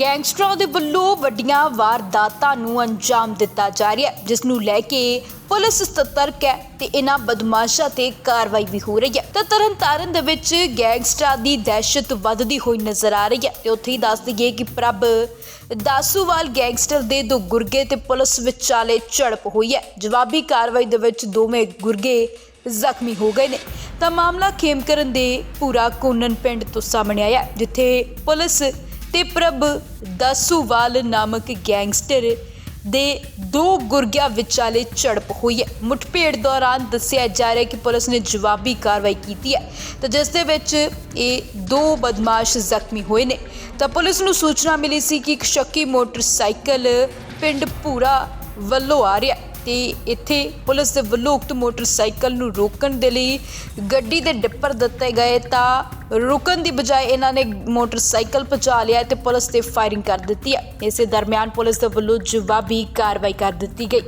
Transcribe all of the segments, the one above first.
ਗੈਂਗਸਟਰਾਂ ਦੇ ਵੱਲੋਂ ਵੱਡੀਆਂ ਵਾਰਦਾਤਾਂ ਨੂੰ ਅੰਜਾਮ ਦਿੱਤਾ ਜਾ ਰਿਹਾ ਹੈ, ਜਿਸ ਨੂੰ ਲੈ ਕੇ ਪੁਲਿਸ ਸਤਰਕ ਹੈ ਤੇ ਇਹਨਾਂ ਬਦਮਾਸ਼ਾਂ ਤੇ ਕਾਰਵਾਈ ਵੀ ਹੋ ਰਹੀ ਹੈ। ਤਾਂ ਤਰਨਤਾਰਨ ਦੇ ਵਿੱਚ ਗੈਂਗਸਟਰਾਂ ਦੀ ਦਹਿਸ਼ਤ ਵੱਧਦੀ ਹੋਈ ਨਜ਼ਰ ਆ ਰਹੀ ਹੈ ਤੇ ਉੱਥੇ ਹੀ ਦੱਸ ਦਈਏ ਕਿ ਪ੍ਰਭ ਦਾਸੂਵਾਲ ਗੈਂਗਸਟਰ ਦੇ ਦੋ ਗੁਰਗੇ ਤੇ ਪੁਲਿਸ ਵਿਚਾਲੇ ਝੜਪ ਹੋਈ ਹੈ। ਜਵਾਬੀ ਕਾਰਵਾਈ ਦੇ ਵਿੱਚ ਦੋਵੇਂ ਗੁਰਗੇ ਜ਼ਖਮੀ ਹੋ ਗਏ ਨੇ। ਤਾਂ ਮਾਮਲਾ ਖੇਮਕਰਨ ਦੇ ਪੂਰਾ ਕੋਨਨ ਪਿੰਡ ਤੋਂ ਸਾਹਮਣੇ ਆਇਆ ਜਿੱਥੇ ਪੁਲਿਸ ਤੇ ਪ੍ਰਭ ਦਾਸੂਵਾਲ ਨਾਮਕ ਗੈਂਗਸਟਰ ਦੇ ਦੋ ਗੁਰਗਿਆਂ ਵਿਚਾਲੇ ਝੜਪ ਹੋਈ ਹੈ। ਮੁੱਠਭੇੜ ਦੌਰਾਨ ਦੱਸਿਆ ਜਾ ਰਿਹਾ ਕਿ ਪੁਲਿਸ ਨੇ ਜਵਾਬੀ ਕਾਰਵਾਈ ਕੀਤੀ ਹੈ। ਤਾਂ ਜਿਸ ਦੇ ਵਿੱਚ ਇਹ ਦੋ ਬਦਮਾਸ਼ ਜ਼ਖਮੀ ਹੋਏ ਨੇ। ਤਾਂ ਪੁਲਿਸ ਨੂੰ ਸੂਚਨਾ ਮਿਲੀ ਸੀ ਕਿ ਇੱਕ ਸ਼ੱਕੀ ਮੋਟਰਸਾਈਕਲ ਪਿੰਡ ਪੂਰਾ ਵੱਲੋਂ ਆ ਰਿਹਾ ਤੇ ਇੱਥੇ ਪੁਲਿਸ ਦੇ ਵੱਲੋਂ ਉਕਤ ਮੋਟਰਸਾਈਕਲ ਨੂੰ ਰੋਕਣ ਦੇ ਲਈ ਗੱਡੀ ਦੇ ਡਿੱਪਰ ਦਿੱਤੇ ਗਏ ਤਾਂ ਰੁਕਣ ਦੀ ਬਜਾਏ ਇਹਨਾਂ ਨੇ ਮੋਟਰਸਾਈਕਲ ਪਹੁੰਚਾ ਲਿਆ ਤੇ ਪੁਲਿਸ ਤੇ ਫਾਇਰਿੰਗ ਕਰ ਦਿੱਤੀ ਹੈ। ਇਸੇ ਦਰਮਿਆਨ ਪੁਲਿਸ ਦੇ ਵੱਲੋਂ ਜਵਾਬੀ ਕਾਰਵਾਈ ਕਰ ਦਿੱਤੀ ਗਈ।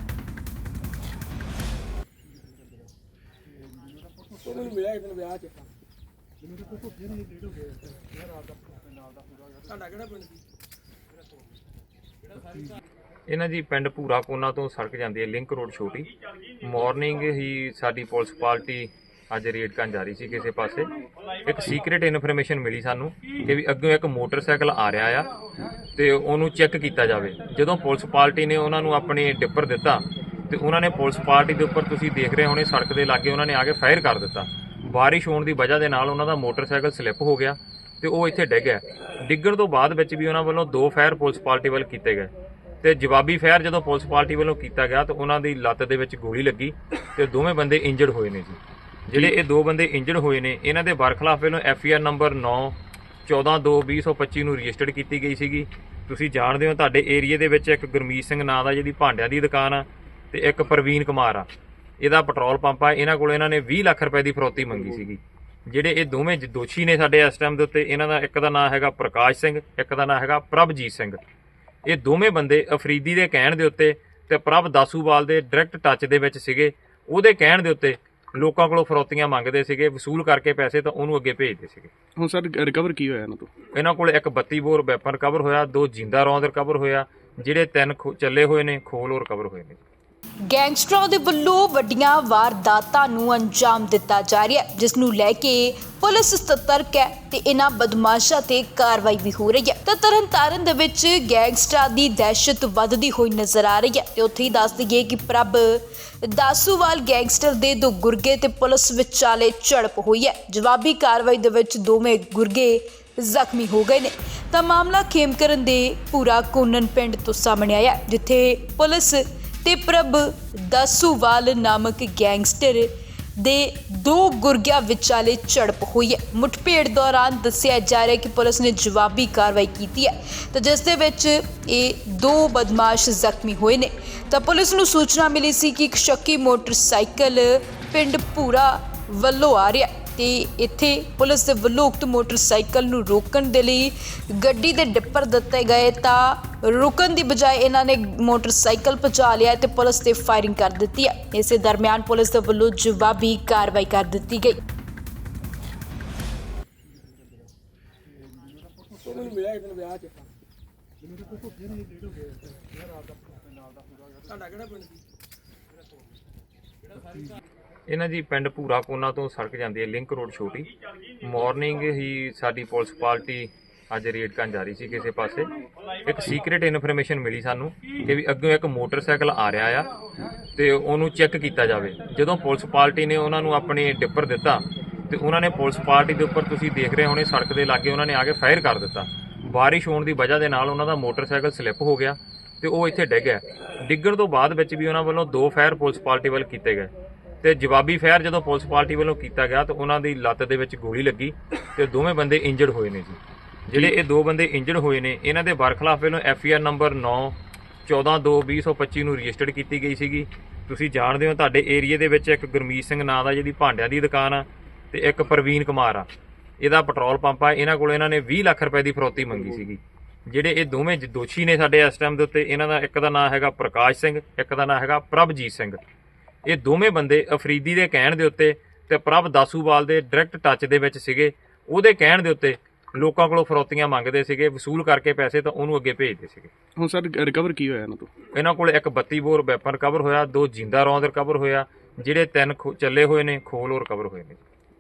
ਉਹਨੂੰ ਮਿਲਿਆ ਇੱਕ ਦਿਨ ਵਿਆਹ 'ਚ ਸਾਡਾ ਕਿਹੜਾ ਪਿੰਡ ਸੀ ਇਹਨਾਂ ਜੀ ਪਿੰਡ ਭੂਰਾ ਕੋਨਾ ਤੋਂ ਸੜਕ ਜਾਂਦੀ ਹੈ ਲਿੰਕ ਰੋਡ ਛੋਟੀ। ਮਾਰਨਿੰਗ ਹੀ ਸਾਡੀ ਪੁਲਿਸ ਪਾਰਟੀ ਅੱਜ ਰੇਡ ਕਰਨ ਜਾ ਰਹੀ ਸੀ ਕਿਸੇ ਪਾਸੇ। ਇੱਕ ਸੀਕ੍ਰੀਟ ਇਨਫੋਰਮੇਸ਼ਨ ਮਿਲੀ ਸਾਨੂੰ ਕਿ ਵੀ ਅੱਗੇ ਇੱਕ ਮੋਟਰਸਾਈਕਲ ਆ ਰਿਹਾ ਆ ਤੇ ਉਹਨੂੰ ਚੈੱਕ ਕੀਤਾ ਜਾਵੇ। ਜਦੋਂ ਪੁਲਿਸ ਪਾਰਟੀ ਨੇ ਉਹਨਾਂ ਨੂੰ ਆਪਣੀ ਟਿੱਪਰ ਦਿੱਤਾ ਤੇ ਉਹਨਾਂ ਨੇ ਪੁਲਿਸ ਪਾਰਟੀ ਦੇ ਉੱਪਰ ਤੁਸੀਂ ਦੇਖ ਰਹੇ ਹੋਣੇ ਸੜਕ ਦੇ ਲਾਗੇ ਉਹਨਾਂ ਨੇ ਆ ਕੇ ਫਾਇਰ ਕਰ ਦਿੱਤਾ। ਬਾਰਿਸ਼ ਹੋਣ ਦੀ ਵਜ੍ਹਾ ਦੇ ਨਾਲ ਉਹਨਾਂ ਦਾ ਮੋਟਰਸਾਈਕਲ ਸਲਿੱਪ ਹੋ ਗਿਆ ਤੇ ਉਹ ਇੱਥੇ ਡਿੱਗ ਗਿਆ। ਡਿੱਗਣ ਤੋਂ ਬਾਅਦ ਵਿੱਚ ਵੀ ਉਹਨਾਂ ਵੱਲੋਂ ਦੋ ਫਾਇਰ ਪੁਲਿਸ ਪਾਰਟੀ ਵੱਲ ਕੀਤੇ ਗਏ। ਤੇ ਜਵਾਬੀ ਫਾਇਰ ਜਦੋਂ ਪੁਲਿਸ ਪਾਰਟੀ ਵੱਲੋਂ ਕੀਤਾ ਗਿਆ ਤਾਂ ਉਹਨਾਂ ਦੀ ਲੱਤ ਦੇ ਵਿੱਚ ਗੋਲੀ ਲੱਗੀ ਤੇ ਦੋਵੇਂ ਬੰਦੇ ਇੰਜਰਡ ਹੋਏ ਨੇ ਜੀ। ਜਿਹੜੇ ਇਹ ਦੋ ਬੰਦੇ ਇੰਜਰਡ ਹੋਏ ਨੇ, ਇਹਨਾਂ ਦੇ ਬਰਖਲਾਫ ਵੱਲੋਂ ਐਫ ਆਰ ਨੰਬਰ 9 14/2/2025 ਨੂੰ ਰਜਿਸਟਰਡ ਕੀਤੀ ਗਈ ਸੀਗੀ। ਤੁਸੀਂ ਜਾਣਦੇ ਹੋ ਤੁਹਾਡੇ ਏਰੀਆ ਦੇ ਵਿੱਚ ਇੱਕ ਗੁਰਮੀਤ ਸਿੰਘ ਨਾਂ ਦਾ ਜਿਹਦੀ ਭਾਂਡਿਆਂ ਦੀ ਦੁਕਾਨ ਆ ਤੇ ਇੱਕ ਪ੍ਰਵੀਨ ਕੁਮਾਰ ਆ। ਇਹਦਾ ਪੈਟਰੋਲ ਪੰਪ ਆ, ਇਹਨਾਂ ਕੋਲ ਇਹਨਾਂ ਨੇ 20 ਲੱਖ ਰੁਪਏ ਦੀ ਫਰੋਤੀ ਮੰਗੀ ਸੀਗੀ। ਜਿਹੜੇ ਇਹ ਦੋਵੇਂ ਦੋਸ਼ੀ ਨੇ ਸਾਡੇ ਇਸ ਟਾਈਮ ਦੇ ਉੱਤੇ, ਇਹਨਾਂ ਦਾ ਇੱਕ ਦਾ ਨਾਮ ਹੈਗਾ ਪ੍ਰਕਾਸ਼ ਸਿੰਘ, ਇੱਕ ਦਾ ਨਾਮ ਹੈਗਾ ਪ੍ਰਭਜੀਤ ਸਿੰਘ। ਇਹ ਦੋਵੇਂ ਬੰਦੇ ਅਫਰੀਦੀ ਦੇ ਕਹਿਣ ਦੇ ਉੱਤੇ ਤੇ ਪ੍ਰਭ ਦਾਸੂਵਾਲ ਦੇ ਡਾਇਰੈਕਟ ਟੱਚ ਦੇ ਵਿੱਚ ਸੀਗੇ। ਉਹਦੇ ਕਹਿਣ ਦੇ ਉੱਤੇ ਲੋਕਾਂ ਕੋਲੋਂ ਫਰੋਤੀਆਂ ਮੰਗਦੇ ਸੀਗੇ ਵਸੂਲ ਕਰਕੇ ਪੈਸੇ ਤਾਂ ਉਹਨੂੰ ਅੱਗੇ ਭੇਜਦੇ ਸੀਗੇ। ਹੁਣ ਸਰ ਰਿਕਵਰ ਕੀ ਹੋਇਆ ਇਹਨਾਂ ਤੋਂ? ਇਹਨਾਂ ਕੋਲ ਇੱਕ 32 ਬੋਰ ਵੈਪਨ ਰਿਕਵਰ ਹੋਇਆ ਦੋ ਜਿੰਦਾ ਰੌਂਦ ਰਿਕਵਰ ਹੋਇਆ ਜਿਹੜੇ ਤਿੰਨ ਚੱਲੇ ਹੋਏ ਨੇ ਖੋਲ ਰਿਕਵਰ ਹੋਏ ਨੇ। ਗੈਂਗਸਟਰਾਂ ਦੇ ਵੱਲੋਂ ਵੱਡੀਆਂ ਵਾਰਦਾਤਾਂ ਨੂੰ ਅੰਜਾਮ ਦਿੱਤਾ ਜਾ ਰਿਹਾ ਹੈ, ਜਿਸ ਨੂੰ ਲੈ ਕੇ ਪੁਲਿਸ ਸਤਰਕ ਹੈ ਤੇ ਇਹਨਾਂ ਬਦਮਾਸ਼ਾਂ ਤੇ ਕਾਰਵਾਈ ਵੀ ਹੋ ਰਹੀ ਹੈ। ਤਾਂ ਤਰਨਤਾਰਨ ਦੇ ਵਿੱਚ ਗੈਂਗਸਟਰਾਂ ਦੀ ਦਹਿਸ਼ਤ ਵੱਧਦੀ ਹੋਈ ਨਜ਼ਰ ਆ ਰਹੀ ਹੈ ਤੇ ਉੱਥੇ ਹੀ ਦੱਸ ਦਈਏ ਕਿ ਪ੍ਰਭ ਦਾਸੂਵਾਲ ਗੈਂਗਸਟਰ ਦੇ ਦੋ ਗੁਰਗੇ ਤੇ ਪੁਲਿਸ ਵਿਚਾਲੇ ਝੜਪ ਹੋਈ ਹੈ। ਜਵਾਬੀ ਕਾਰਵਾਈ ਦੇ ਵਿੱਚ ਦੋਵੇਂ ਗੁਰਗੇ ਜ਼ਖਮੀ ਹੋ ਗਏ ਨੇ। ਤਾਂ ਮਾਮਲਾ ਖੇਮਕਰਨ ਦੇ ਪੂਰਾ ਕੋਨਨ ਪਿੰਡ ਤੋਂ ਸਾਹਮਣੇ ਆਇਆ ਜਿੱਥੇ ਪੁਲਿਸ ਤੇ ਪ੍ਰਭ ਦਾਸੂਵਾਲ ਨਾਮਕ ਗੈਂਗਸਟਰ ਦੇ ਦੋ ਗੁਰਗਿਆਂ ਵਿਚਾਲੇ ਝੜਪ ਹੋਈ ਹੈ। ਮੁੱਠਭੇੜ ਦੌਰਾਨ ਦੱਸਿਆ ਜਾ ਰਿਹਾ ਕਿ ਪੁਲਿਸ ਨੇ ਜਵਾਬੀ ਕਾਰਵਾਈ ਕੀਤੀ ਹੈ। ਤਾਂ ਜਿਸ ਦੇ ਵਿੱਚ ਇਹ ਦੋ ਬਦਮਾਸ਼ ਜ਼ਖਮੀ ਹੋਏ ਨੇ। ਤਾਂ ਪੁਲਿਸ ਨੂੰ ਸੂਚਨਾ ਮਿਲੀ ਸੀ ਕਿ ਇੱਕ ਸ਼ੱਕੀ ਮੋਟਰਸਾਈਕਲ ਪਿੰਡ ਪੂਰਾ ਵੱਲੋਂ ਆ ਰਿਹਾ ਤੇ ਇੱਥੇ ਪੁਲਿਸ ਦੇ ਵੱਲੋਂ ਉਕਤ ਮੋਟਰਸਾਈਕਲ ਨੂੰ ਰੋਕਣ ਦੇ ਲਈ ਗੱਡੀ ਦੇ ਡਿੱਪਰ ਦਿੱਤੇ ਗਏ ਤਾਂ ਰੁਕਣ ਦੀ ਬਜਾਏ ਇਹਨਾਂ ਨੇ ਮੋਟਰਸਾਈਕਲ ਪਹੁੰਚਾ ਲਿਆ ਤੇ ਪੁਲਿਸ ਤੇ ਫਾਇਰਿੰਗ ਕਰ ਦਿੱਤੀ ਹੈ। ਇਸੇ ਦਰਮਿਆਨ ਪੁਲਿਸ ਦੇ ਵੱਲੋਂ ਜਵਾਬੀ ਕਾਰਵਾਈ ਕਰ ਦਿੱਤੀ ਗਈ। ਉਹਨੂੰ ਮਿਲਿਆ ਇੱਕ ਦਿਨ ਵਿਆਹ 'ਚ ਸਾਡਾ ਕਿਹੜਾ ਪਿੰਡ ਸੀ ਇਹਨਾਂ ਜੀ ਪਿੰਡ ਭੂਰਾ ਕੋਨਾ ਤੋਂ ਸੜਕ ਜਾਂਦੀ ਹੈ ਲਿੰਕ ਰੋਡ ਛੋਟੀ। ਮਾਰਨਿੰਗ ਹੀ ਸਾਡੀ ਪੁਲਿਸ ਪਾਰਟੀ ਅੱਜ ਰੇਡ ਕਰਨ ਜਾ ਰਹੀ ਸੀ ਕਿਸੇ ਪਾਸੇ। ਇੱਕ ਸੀਕ੍ਰੀਟ ਇਨਫੋਰਮੇਸ਼ਨ ਮਿਲੀ ਸਾਨੂੰ ਕਿ ਵੀ ਅੱਗੇ ਇੱਕ ਮੋਟਰਸਾਈਕਲ ਆ ਰਿਹਾ ਆ ਤੇ ਉਹਨੂੰ ਚੈੱਕ ਕੀਤਾ ਜਾਵੇ। ਜਦੋਂ ਪੁਲਿਸ ਪਾਰਟੀ ਨੇ ਉਹਨਾਂ ਨੂੰ ਆਪਣੀ ਟਿੱਪਰ ਦਿੱਤਾ ਤੇ ਉਹਨਾਂ ਨੇ ਪੁਲਿਸ ਪਾਰਟੀ ਦੇ ਉੱਪਰ ਤੁਸੀਂ ਦੇਖ ਰਹੇ ਹੋਣੇ ਸੜਕ ਦੇ ਲਾਗੇ ਉਹਨਾਂ ਨੇ ਆ ਕੇ ਫਾਇਰ ਕਰ ਦਿੱਤਾ। ਬਾਰਿਸ਼ ਹੋਣ ਦੀ ਵਜ੍ਹਾ ਦੇ ਨਾਲ ਉਹਨਾਂ ਦਾ ਮੋਟਰਸਾਈਕਲ ਸਲਿੱਪ ਹੋ ਗਿਆ ਤੇ ਉਹ ਇੱਥੇ ਡਿੱਗ ਗਿਆ। ਡਿੱਗਣ ਤੋਂ ਬਾਅਦ ਵਿੱਚ ਵੀ ਉਹਨਾਂ ਵੱਲੋਂ ਦੋ ਫਾਇਰ ਪੁਲਿਸ ਪਾਰਟੀ ਵੱਲ ਕੀਤੇ ਗਏ। ਤੇ ਜਵਾਬੀ ਫਾਇਰ ਜਦੋਂ ਪੁਲਿਸ ਪਾਰਟੀ ਵੱਲੋਂ ਕੀਤਾ ਗਿਆ ਤਾਂ ਉਹਨਾਂ ਦੀ ਲੱਤ ਦੇ ਵਿੱਚ ਗੋਲੀ ਲੱਗੀ ਤੇ ਦੋਵੇਂ ਬੰਦੇ ਇੰਜਰਡ ਹੋਏ ਨੇ ਜੀ। ਜਿਹੜੇ ਇਹ ਦੋ ਬੰਦੇ ਇੰਜਰਡ ਹੋਏ ਨੇ ਇਹਨਾਂ ਦੇ ਬਰਖਲਾਫ ਵੱਲੋਂ ਐਫ ਆਰ ਨੰਬਰ 9 14/2/2025 ਨੂੰ ਰਜਿਸਟਰਡ ਕੀਤੀ ਗਈ ਸੀਗੀ। ਤੁਸੀਂ ਜਾਣਦੇ ਹੋ ਤੁਹਾਡੇ ਏਰੀਆ ਦੇ ਵਿੱਚ ਇੱਕ ਗੁਰਮੀਤ ਸਿੰਘ ਨਾਂ ਦਾ ਜਿਹਦੀ ਭਾਂਡਿਆਂ ਦੀ ਦੁਕਾਨ ਆ ਤੇ ਇੱਕ ਪ੍ਰਵੀਨ ਕੁਮਾਰ ਆ। ਇਹਦਾ ਪੈਟਰੋਲ ਪੰਪ ਆ ਇਹਨਾਂ ਕੋਲ ਇਹਨਾਂ ਨੇ 20 ਲੱਖ ਰੁਪਏ ਦੀ ਫਰੋਤੀ ਮੰਗੀ ਸੀਗੀ। ਜਿਹੜੇ ਇਹ ਦੋਵੇਂ ਦੋਸ਼ੀ ਨੇ ਸਾਡੇ ਇਸ ਟਾਈਮ ਦੇ ਉੱਤੇ ਇਹਨਾਂ ਦਾ ਇੱਕ ਦਾ ਨਾਮ ਹੈਗਾ ਪ੍ਰਕਾਸ਼ ਸਿੰਘ ਇੱਕ ਦਾ ਨਾਮ ਹੈਗਾ ਪ੍ਰਭਜੀਤ ਸਿੰਘ। ਇਹ ਦੋਵੇਂ ਬੰਦੇ ਅਫਰੀਦੀ ਦੇ ਕਹਿਣ ਦੇ ਉੱਤੇ ਤੇ ਪ੍ਰਭ ਦਾਸੂਵਾਲ ਦੇ ਡਾਇਰੈਕਟ ਟੱਚ ਦੇ ਵਿੱਚ ਸੀਗੇ। ਉਹਦੇ ਕਹਿਣ ਦੇ ਉੱਤੇ ਲੋਕਾਂ ਕੋਲੋਂ ਫਰੌਤੀਆਂ ਮੰਗਦੇ ਸੀਗੇ ਵਸੂਲ ਕਰਕੇ ਪੈਸੇ ਤਾਂ ਉਹਨੂੰ ਅੱਗੇ ਭੇਜਦੇ ਸੀਗੇ। ਹੁਣ ਸਰ ਰਿਕਵਰ ਕੀ ਹੋਇਆ ਇਹਨਾਂ ਤੋਂ? ਇਹਨਾਂ ਕੋਲ ਇੱਕ 32 ਬੋਰ ਵੈਪਨ ਰਿਕਵਰ ਹੋਇਆ ਦੋ ਜਿੰਦਾ ਰੌਂਦ ਰਿਕਵਰ ਹੋਇਆ ਜਿਹੜੇ ਤਿੰਨ ਚੱਲੇ ਹੋਏ ਨੇ ਖੋਲ ਰਿਕਵਰ ਹੋਏ ਨੇ।